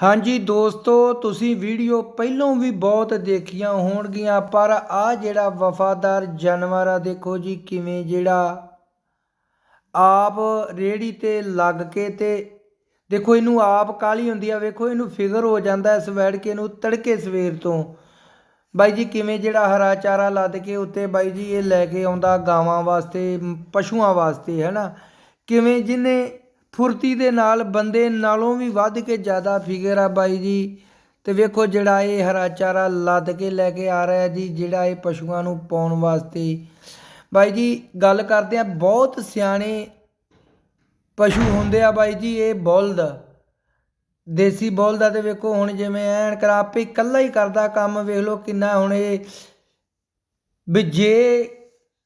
ਹਾਂਜੀ ਦੋਸਤੋ, ਤੁਸੀਂ ਵੀਡੀਓ ਪਹਿਲੋਂ ਵੀ ਬਹੁਤ ਦੇਖੀਆਂ ਹੋਣਗੀਆਂ, ਪਰ ਆ ਜਿਹੜਾ ਵਫਾਦਾਰ ਜਾਨਵਰ ਆ, ਦੇਖੋ ਜੀ ਕਿਵੇਂ ਜਿਹੜਾ ਆਪ ਰੇੜੀ ਤੇ ਲੱਗ ਕੇ ਤੇ ਦੇਖੋ ਇਹਨੂੰ ਆਪ ਕਾਲੀ ਹੁੰਦੀ ਆ, ਵੇਖੋ ਇਹਨੂੰ ਫਿਗਰ ਹੋ ਜਾਂਦਾ ਇਸ ਵੈੜ ਕੇ ਇਹਨੂੰ ਤੜਕੇ ਸਵੇਰ ਤੋਂ। ਬਾਈ ਜੀ ਕਿਵੇਂ ਜਿਹੜਾ ਹਰਾ ਚਾਰਾ ਲੱਦ ਕੇ ਉੱਤੇ ਬਾਈ ਜੀ ਇਹ ਲੈ ਕੇ ਆਉਂਦਾ ਗਾਵਾਂ ਵਾਸਤੇ, ਪਸ਼ੂਆਂ ਵਾਸਤੇ, ਹੈ ਨਾ? ਕਿਵੇਂ ਜਿਹਨੇ ਫੁਰਤੀ ਦੇ ਨਾਲ ਬੰਦੇ ਨਾਲੋਂ ਵੀ ਵੱਧ ਕੇ ਜ਼ਿਆਦਾ ਫਿਗਰ ਆ ਬਾਈ ਜੀ। ਤੇ ਵੇਖੋ ਜਿਹੜਾ ਇਹ ਹਰਾ ਚਾਰਾ ਲੱਦ ਕੇ ਲੈ ਕੇ ਆ ਰਿਹਾ ਜੀ, ਜਿਹੜਾ ਇਹ ਪਸ਼ੂਆਂ ਨੂੰ ਪਾਉਣ ਵਾਸਤੇ। ਬਾਈ ਜੀ, ਗੱਲ ਕਰਦੇ ਆ ਬਹੁਤ ਸਿਆਣੇ ਪਸ਼ੂ ਹੁੰਦੇ ਆ ਬਾਈ ਜੀ, ਇਹ ਬਲਦ। ਦੇਸੀ ਬਲਦ ਦਾ ਤੇ ਵੇਖੋ ਹੁਣ ਜਿਵੇਂ ਐਨ ਕਰ ਆਪੇ ਇਕੱਲਾ ਹੀ ਕਰਦਾ ਕੰਮ, ਵੇਖ ਲਓ ਕਿੰਨਾ ਹੁਣ ਇਹ ਵੀ ਜੇ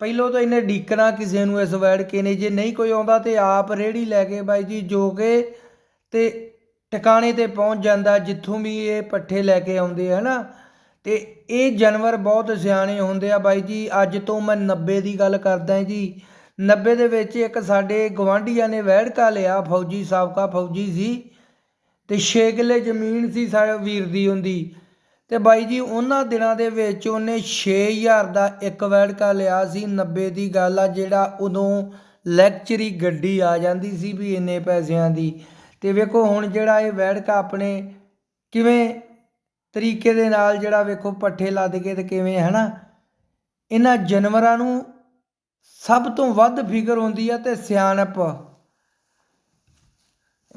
ਪਹਿਲੋਂ ਤਾਂ ਇਹਨੇ ਡੀਕਣਾ ਕਿਸੇ ਨੂੰ ਇਸ ਵੈੜ ਕੇ ਨੇ, ਜੇ ਨਹੀਂ ਕੋਈ ਆਉਂਦਾ ਤੇ ਆਪ ਰੇੜੀ ਲੈ ਕੇ ਬਾਈ ਜੀ ਜੋ ਕੇ ਤੇ ਟਿਕਾਣੇ ਤੇ ਪਹੁੰਚ ਜਾਂਦਾ ਜਿੱਥੋਂ ਵੀ ਇਹ ਪੱਠੇ ਲੈ ਕੇ ਆਉਂਦੇ ਆ ਨਾ ਤੇ ਇਹ ਜਾਨਵਰ ਬਹੁਤ ਸਿਆਣੇ ਹੁੰਦੇ ਆ ਬਾਈ ਜੀ, ਅੱਜ ਤੋਂ ਮੈਂ 90 ਦੀ ਗੱਲ ਕਰਦਾ ਜੀ। 90 ਦੇ ਵਿੱਚ ਇੱਕ ਸਾਡੇ ਗਵਾਂਢੀਆਂ ਨੇ ਵੈੜਕਾ ਲਿਆ, ਫੌਜੀ ਸਾਬਕਾ ਫੌਜੀ ਸੀ। ਤੇ 6 ਕਿੱਲੇ ਜ਼ਮੀਨ ਸੀ ਸਾਡੇ ਵੀਰ ਦੀ ਹੁੰਦੀ ਤੇ ਬਾਈ ਜੀ, ਉਹਨਾਂ ਦਿਨਾਂ ਦੇ ਵਿੱਚ ਉਹਨੇ 6000 ਦਾ ਇੱਕ ਵੈੜਕਾ ਲਿਆ ਸੀ। 90 ਦੀ ਗੱਲ ਆ, ਜਿਹੜਾ ਉਦੋਂ ਲੈਕਚਰੀ ਗੱਡੀ ਆ ਜਾਂਦੀ ਸੀ ਵੀ ਇੰਨੇ ਪੈਸਿਆਂ ਦੀ। ਤੇ ਵੇਖੋ, ਹੁਣ ਜਿਹੜਾ ਇਹ ਵੈੜਕਾ ਆਪਣੇ ਕਿਵੇਂ ਤਰੀਕੇ ਦੇ ਨਾਲ ਜਿਹੜਾ ਵੇਖੋ, ਪੱਠੇ ਲੱਦ ਕੇ ਤੇ ਕਿਵੇਂ, ਹਨਾ? ਇਹਨਾਂ ਜਾਨਵਰਾਂ ਨੂੰ ਸਭ ਤੋਂ ਵੱਧ ਫਿਕਰ ਹੁੰਦੀ ਆ ਤੇ ਸਿਆਣਪ।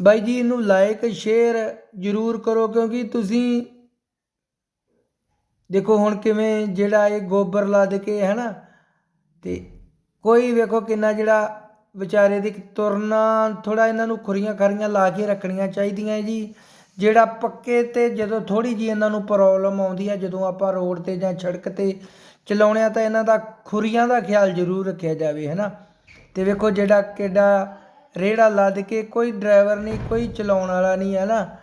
ਬਾਈ ਜੀ, ਇਹਨੂੰ ਲਾਈਕ ਸ਼ੇਅਰ ਜ਼ਰੂਰ ਕਰੋ ਕਿਉਂਕਿ ਤੁਸੀਂ ਦੇਖੋ ਹੁਣ ਕਿਵੇਂ ਜਿਹੜਾ ਇਹ ਗੋਬਰ ਲੱਦ ਕੇ ਹੈ ਨਾ ਤੇ ਕੋਈ ਵੇਖੋ ਕਿੰਨਾ ਜਿਹੜਾ ਵਿਚਾਰੇ ਦੀ ਤੁਰਨਾ ਥੋੜਾ ਇਹਨਾਂ ਨੂੰ ਖੁਰੀਆਂ ਖਰੀਆਂ ਲਾ ਕੇ ਰੱਖਣੀਆਂ ਚਾਹੀਦੀਆਂ ਜੀ। ਜਿਹੜਾ ਪੱਕੇ ਤੇ ਜਦੋਂ ਥੋੜੀ ਜੀ ਇਹਨਾਂ ਨੂੰ ਪ੍ਰੋਬਲਮ ਆਉਂਦੀ ਹੈ ਜਦੋਂ ਆਪਾਂ ਰੋਡ ਤੇ ਜਾਂ ਸੜਕ ਤੇ ਚਲਾਉਣੇ ਆ ਤਾਂ ਇਹਨਾਂ ਦਾ ਖੁਰੀਆਂ ਦਾ ਖਿਆਲ ਜ਼ਰੂਰ ਰੱਖਿਆ ਜਾਵੇ ਹੈ ਨਾ ਤੇ ਵੇਖੋ ਜਿਹੜਾ ਕਿੱਡਾ ਰੇੜਾ ਲੱਦ ਕੇ ਕੋਈ ਡਰਾਈਵਰ ਨਹੀਂ, ਕੋਈ ਚਲਾਉਣ ਵਾਲਾ ਨਹੀਂ ਹੈ ਨਾ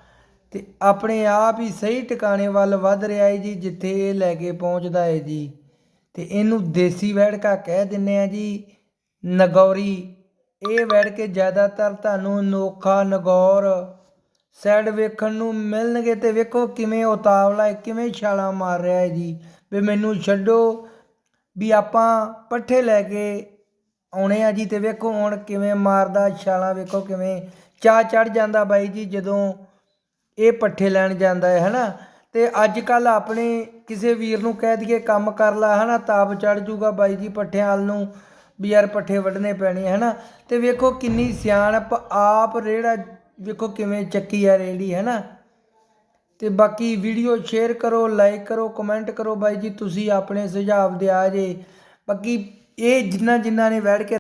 ਤੇ ਆਪਣੇ ਆਪ ਹੀ ਸਹੀ ਟਿਕਾਣੇ ਵੱਲ ਵੱਧ ਰਿਹਾ ਹੈ ਜੀ, ਜਿੱਥੇ ਇਹ ਲੈ ਕੇ ਪਹੁੰਚਦਾ ਹੈ ਜੀ। ਤੇ ਇਹਨੂੰ ਦੇਸੀ ਵੈੜਕਾ ਕਹਿ ਦਿੰਨੇ ਆ ਜੀ, ਨਗੌਰੀ। ਇਹ ਵੈੜ ਕੇ ਜ਼ਿਆਦਾਤਰ ਤੁਹਾਨੂੰ ਨੋਖਾ ਨਗੌਰ ਸਾਈਡ ਵੇਖਣ ਨੂੰ ਮਿਲਣਗੇ ਤੇ ਵੇਖੋ ਕਿਵੇਂ ਉਤਾਵਲਾ ਹੈ ਕਿਵੇਂ ਛਾਲਾਂ ਮਾਰ ਰਿਹਾ ਹੈ ਜੀ। ਵੀ ਮੈਨੂੰ ਛੱਡੋ ਵੀ ਆਪਾਂ ਪੱਠੇ ਲੈ ਕੇ ਆਉਣੇ ਆ ਜੀ ਤੇ ਵੇਖੋ ਹੁਣ ਕਿਵੇਂ ਮਾਰਦਾ, ਛਾਲਾਂ ਵੇਖੋ ਕਿਵੇਂ। ਚਾ ਚੜ ਜਾਂਦਾ ਬਾਈ ਜੀ ਜਦੋਂ ਇਹ ਪੱਠੇ ਲੈਣ ਜਾਂਦਾ ਹੈ, ਹਨਾ? ਤੇ ਅੱਜ ਕੱਲ ਆਪਣੇ ਕਿਸੇ ਵੀਰ ਨੂੰ ਕਹਿ ਦਈਏ ਕੰਮ ਕਰ ਲਾ, ਹਨਾ? ਤਾਪ ਚੜ ਜੂਗਾ ਬਾਈ ਜੀ ਪੱਠਿਆਂ ਵਾਲ ਨੂੰ, ਵੀ ਯਾਰ ਪੱਠੇ ਵੱਢਣੇ ਪੈਣੇ, ਹਨਾ? ਤੇ ਵੇਖੋ ਕਿੰਨੀ ਸਿਆਣਪ ਆਪ ਰੇੜਾ, ਵੇਖੋ ਕਿਵੇਂ ਚੱਕੀ ਆ ਰੇੜੀ, ਹਨਾ? ਤੇ ਬਾਕੀ ਵੀਡੀਓ ਸ਼ੇਅਰ ਕਰੋ, ਲਾਈਕ ਕਰੋ, ਕਮੈਂਟ ਕਰੋ ਬਾਈ ਜੀ, ਤੁਸੀਂ ਆਪਣੇ ਸੁਝਾਅ ਦਿਆ ਜੇ। ਬਾਕੀ ਇਹ ਜਿੰਨਾ ਜਿੰਨਾ ਨੇ ਬੈਠ ਕੇ